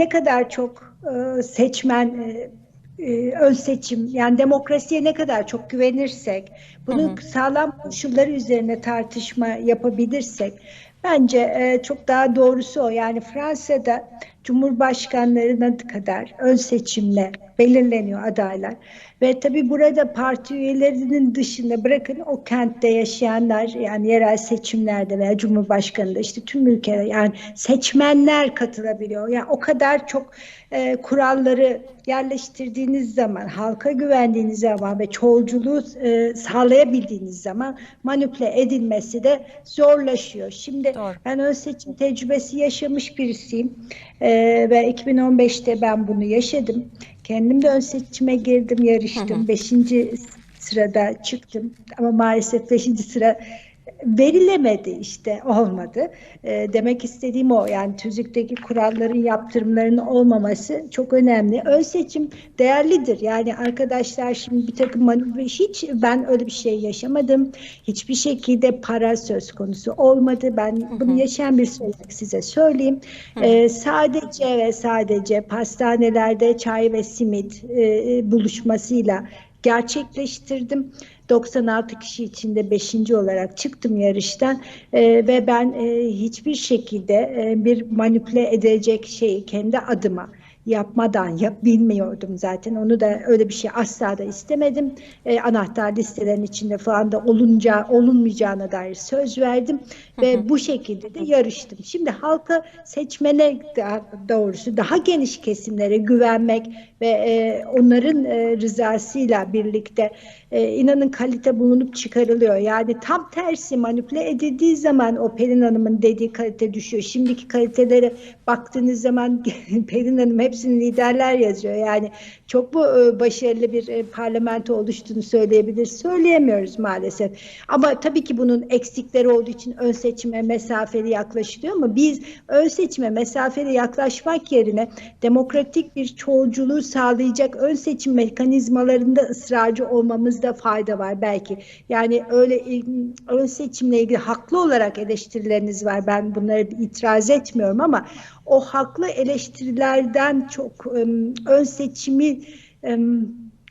ne kadar çok e, seçmen e, e, ön seçim yani demokrasiye ne kadar çok güvenirsek bunu Hı hı. sağlam koşulları üzerine tartışma yapabilirsek bence e, çok daha doğrusu o. Yani Fransa'da cumhurbaşkanlarına kadar ön seçimle belirleniyor adaylar. Ve tabii burada parti üyelerinin dışında bırakın o kentte yaşayanlar yani yerel seçimlerde veya cumhurbaşkanında işte tüm ülkede yani seçmenler katılabiliyor. Yani o kadar çok e, kuralları yerleştirdiğiniz zaman, halka güvendiğiniz zaman ve çoğulculuğu e, sağlayabildiğiniz zaman manipüle edilmesi de zorlaşıyor. Şimdi Doğru. ben ön seçim tecrübesi yaşamış birisiyim E, ve 2015'te ben bunu yaşadım. Kendim de ön seçime girdim, yarıştım. Beşinci sırada çıktım ama maalesef beşinci sıra verilemedi işte olmadı. E, demek istediğim o yani tüzükteki kuralların yaptırımların olmaması çok önemli. Ön seçim değerlidir. Yani arkadaşlar şimdi bir takım hiç ben öyle bir şey yaşamadım. Hiçbir şekilde para söz konusu olmadı. Ben bunu yaşayan birisi olarak size söyleyeyim. E, sadece ve sadece pastanelerde çay ve simit e, buluşmasıyla gerçekleştirdim. 96 kişi içinde 5. olarak çıktım yarıştan Ee, ve ben e, hiçbir şekilde e, bir manipüle edecek şeyi kendi adıma yapmadan yap bilmiyordum zaten onu da öyle bir şey asla da istemedim Ee, anahtar listelerin içinde falan da olunca olunmayacağına dair söz verdim ve bu şekilde de yarıştım. Şimdi halka seçmene daha doğrusu daha geniş kesimlere güvenmek ve e, onların e, rızasıyla birlikte e, inanın kalite bulunup çıkarılıyor. Yani tam tersi manipüle edildiği zaman o Pelin Hanım'ın dediği kalite düşüyor. Şimdiki kalitelere baktığınız zaman Pelin Hanım hepsini liderler yazıyor. Yani çok mu e, başarılı bir e, parlamento oluştuğunu söyleyebilir. Söyleyemiyoruz maalesef. Ama tabii ki bunun eksikleri olduğu için ön seçime mesafeli yaklaşılıyor ama biz ön seçime mesafeli yaklaşmak yerine demokratik bir çoğulculuğu sağlayacak ön seçim mekanizmalarında ısrarcı olmamızda fayda var belki. Yani öyle e, ön seçimle ilgili haklı olarak eleştirileriniz var. Ben bunlara itiraz etmiyorum ama o haklı eleştirilerden çok ön seçimi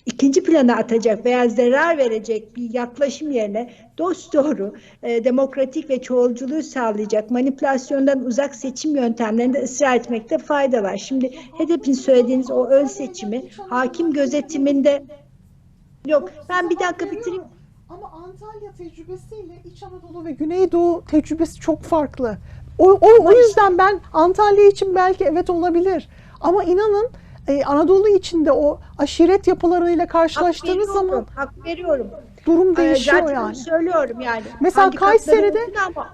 ikinci plana atacak veya zarar verecek bir yaklaşım yerine dosdoğru, e, demokratik ve çoğulculuğu sağlayacak manipülasyondan uzak seçim yöntemlerinde ısrar etmekte fayda var. Şimdi HDP'nin söylediğiniz o ön seçimi hakim gözetiminde yok. Ben bir dakika bitireyim. Ama Antalya tecrübesiyle İç Anadolu ve Güneydoğu tecrübesi çok farklı. O, o, o yüzden ben Antalya için belki evet olabilir. Ama inanın e, Anadolu içinde o aşiret yapılarıyla Hak karşılaştığınız veriyorum, zaman hak veriyorum. durum Ee, değişiyor Zaten yani. söylüyorum yani. Mesela Kayseri'de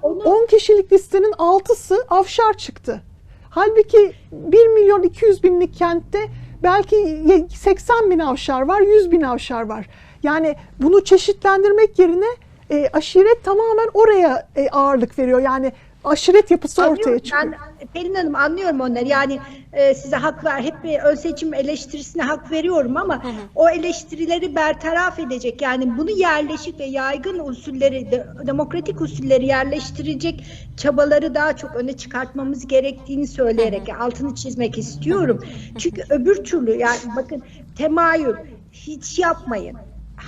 onu 10 kişilik listenin 6'sı avşar çıktı. Halbuki 1 milyon 200 binlik kentte belki ye- 80 bin avşar var, 100 bin avşar var. Yani bunu çeşitlendirmek yerine e, aşiret tamamen oraya e, ağırlık veriyor. Yani aşiret yapısı ortaya Anlıyorum. çıkıyor. Ben Pelin Hanım anlıyorum onları. Yani e, size hak ver. Hep bir ön seçim eleştirisine hak veriyorum ama o eleştirileri bertaraf edecek. Yani bunu yerleşik ve yaygın usulleri, de- demokratik usulleri yerleştirecek çabaları daha çok öne çıkartmamız gerektiğini söyleyerek altını çizmek istiyorum. Çünkü öbür türlü yani bakın temayül hiç yapmayın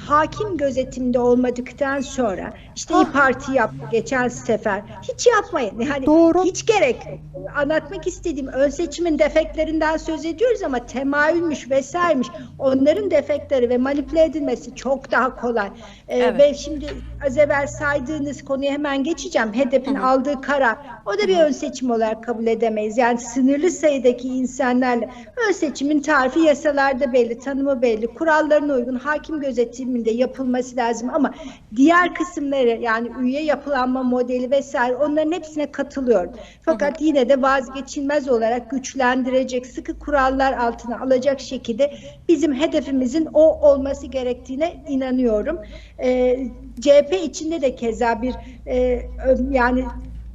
hakim gözetimde olmadıktan sonra işte İYİ Parti yaptı geçen sefer. Hiç yapmayın. Yani Doğru. hiç gerek yok. Anlatmak istediğim ön seçimin defektlerinden söz ediyoruz ama temayülmüş vesairemiş. Onların defektleri ve manipüle edilmesi çok daha kolay. Ee, Evet. Ve şimdi az evvel saydığınız konuya hemen geçeceğim. HDP'nin aldığı karar. O da bir ön seçim olarak kabul edemeyiz. Yani sınırlı sayıdaki insanlarla ön seçimin tarifi yasalarda belli, tanımı belli, kurallarına uygun hakim gözetiminde yapılması lazım ama diğer kısımları yani üye yapılanma modeli vesaire onların hepsine katılıyorum. Fakat yine de vazgeçilmez olarak güçlendirecek, sıkı kurallar altına alacak şekilde bizim hedefimizin o olması gerektiğine inanıyorum. Ee, CHP içinde de keza bir e, yani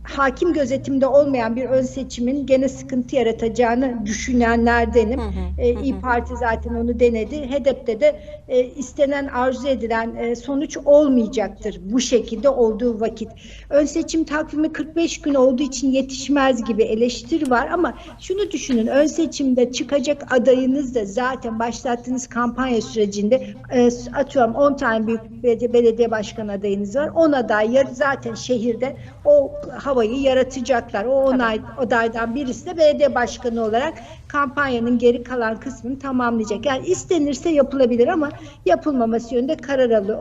hakim gözetimde olmayan bir ön seçimin gene sıkıntı yaratacağını düşünenlerdenim. Hı hı, E, İyi. Parti zaten onu denedi. HEDEP'te de e, istenen, arzu edilen e, sonuç olmayacaktır bu şekilde olduğu vakit. Ön seçim takvimi 45 gün olduğu için yetişmez gibi eleştiri var ama şunu düşünün ön seçimde çıkacak adayınız da zaten başlattığınız kampanya sürecinde e, atıyorum 10 tane büyük belediye, belediye başkanı adayınız var. 10 aday zaten şehirde o havayı yaratacaklar. O 10 ay, adaydan birisi de belediye başkanı olarak kampanyanın geri kalan kısmını tamamlayacak. Yani istenirse yapılabilir ama yapılmaması yönünde karar.